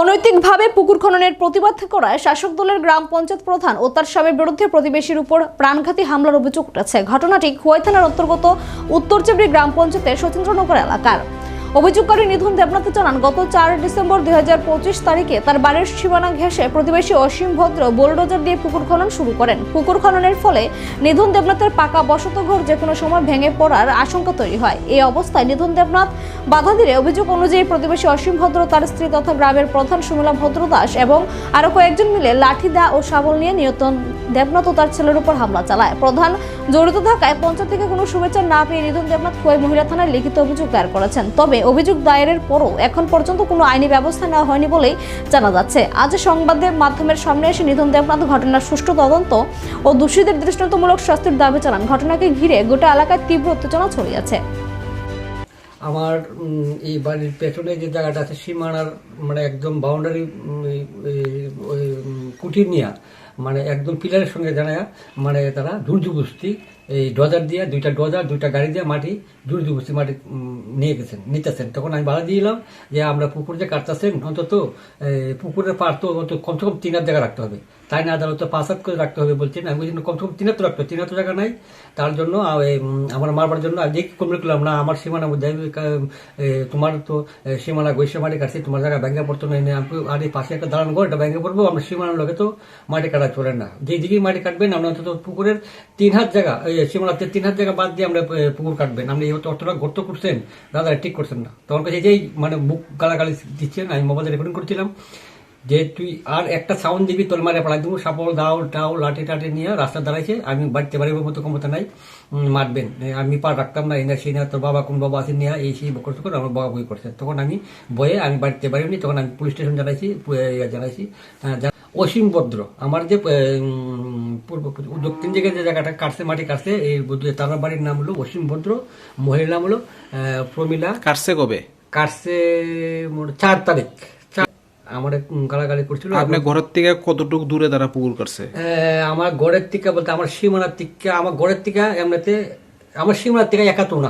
অনৈতিকভাবে পুকুর খননের প্রতিবাদ করায় শাসক দলের গ্রাম পঞ্চায়েত প্রধান ও তার স্বামীর বিরুদ্ধে প্রতিবেশীর উপর প্রাণঘাতী হামলার অভিযোগ উঠেছে। ঘটনাটি খোয়াই থানার অন্তর্গত উত্তর চেবড়ি গ্রাম পঞ্চায়েতের সতীন্দ্রনগর এলাকার। অভিযোগকারী নিধন দেবনাথ জানান, গত চার ডিসেম্বর দুই হাজার পঁচিশ তারিখে তার বাড়ির সীমানা ঘেঁষে প্রতিবেশী অসীম ভদ্র বোলডোজার দিয়ে পুকুর খনন শুরু করেন। পুকুর খননের ফলে নিধন দেবনাথের পাকা বসত ঘর যে কোনো সময় ভেঙে পড়ার আশঙ্কা তৈরি হয়। এই অবস্থায় নিধন দেবনাথ বাধা দিলে অভিযোগ অনুযায়ী প্রতিবেশী অসীম ভদ্র, তার স্ত্রী তথা গ্রামের প্রধান সুমিলা ভদ্র দাস এবং আরও কয়েকজন মিলে লাঠি, দা ও শাবল নিয়ে নিয়তন দেবনাথ ও তার ছেলের উপর হামলা চালায়। প্রধান জড়িত থাকায় পঞ্চায়েত থেকে কোনো শুভেচ্ছা না পেয়ে নিধন দেবনাথ খোয়াই মহিলা থানায় লিখিত অভিযোগ দায়ের করেছেন। তবে অভিযোগ দায়েরের পরও এখন পর্যন্ত কোনো আইনি ব্যবস্থা নেওয়া হয়নি বলেই জানা যাচ্ছে। আজ সংবাদের মাধ্যমের সামনে এসে নিধন দেবনাথ ঘটনার সুষ্ঠু তদন্ত ও দোষীদের দৃষ্টান্তমূলক শাস্তির দাবি জানান। ঘটনাকে ঘিরে গোটা এলাকায় তীব্র উত্তেজনা ছড়িয়েছে আমার এই বাড়ির পেছনে যে জায়গাটা আছে, সীমানার মানে একদম বাউন্ডারি কুটির নিয়া মানে একদম পিলারের সঙ্গে জানায় মানে তারা দুর্যবস্তি এই ডজার দিয়ে, দুইটা ডজার, দুইটা গাড়ি দিয়ে মাটি দুর্যবস্তি মাটি নিয়ে গেছেন, নিতেছেন। তখন আমি বাধা দিলাম যে আমরা পুকুর যে কাটতেছেন, অন্তত পুকুরের পার তো অন্তত কমসে কম তিন জায়গা রাখতে হবে। তাই না, আদালত পাঁচ হাত করে রাখতে হবে বলছেন। আমি বলছি কমসে কম তিন হাত রাখতে হবে, তিন হাত জায়গা নাই। তার জন্য আমার মারবার জন্য আমি দেখি, কমপ্লেন করলাম, না, আমার সীমানা মধ্যে তোমার তো সীমানা মাটি কাটছে, তোমার জায়গা ব্যাঙ্গে পড়তো না আমি, আর এই পাশে একটা দাঁড়ান ঘর, এটা ব্যাঙ্গে পড়ব, আমরা সীমানার লোকে তো মাটি কাটা চলে না। যে দিকেই মাটি কাটবেন, আমরা অন্তত পুকুরের তিন হাত জায়গা সীমানাতে তিন হাত জায়গা বাদ দিয়ে আমরা পুকুর কাটবেন। আপনি অতটা গর্ত করছেন, দাদা ঠিক করছেন না। তখন কাছে যেই মানে বুক গালাগালি দিচ্ছেন, আমি মোবাইলে রেকর্ডিং করছিলাম, যে তুই আর একটা সাউন্ড দিবি, তোর মারে পালাই দেবো সাপড় দাও টাও লাঠি টাঠি নিয়ে রাস্তা দাঁড়াইছে, আমি বাড়িতে বাড়ির মতো ক্ষমতা নাই মারবেন। আমি পা রাখতাম না, এনে সেই না তোর বাবা, কোন বাবা আসেন নিয়ে, এই সেই বকর করে আমার বাবা বই করছে তখন আমি বয়ে আমি বাড়িতে বাড়ি তখন আমি পুলিশ স্টেশন জানাইছি জানাইছি অসীম ভদ্র। আমার যে পূর্ব দক্ষিণ দিকে যে জায়গাটা কাটছে মাটি কাটছে এই তার বাড়ির নাম হলো অসীম ভদ্র মহিলার নাম হলো প্রমীলা। কাটছে কবে? কাটছে চার তারিখ। আমার গালাগালি করছিল। আপনি ঘরের থেকে কতটুকু দূরে তারা পুকুর কাটছে? আহ, আমার গড়ের থেকে বলতে আমার সীমানার থেকে আমার গড়ের থেকে এমনিতে আমার সীমানার থেকে একাত্তর না।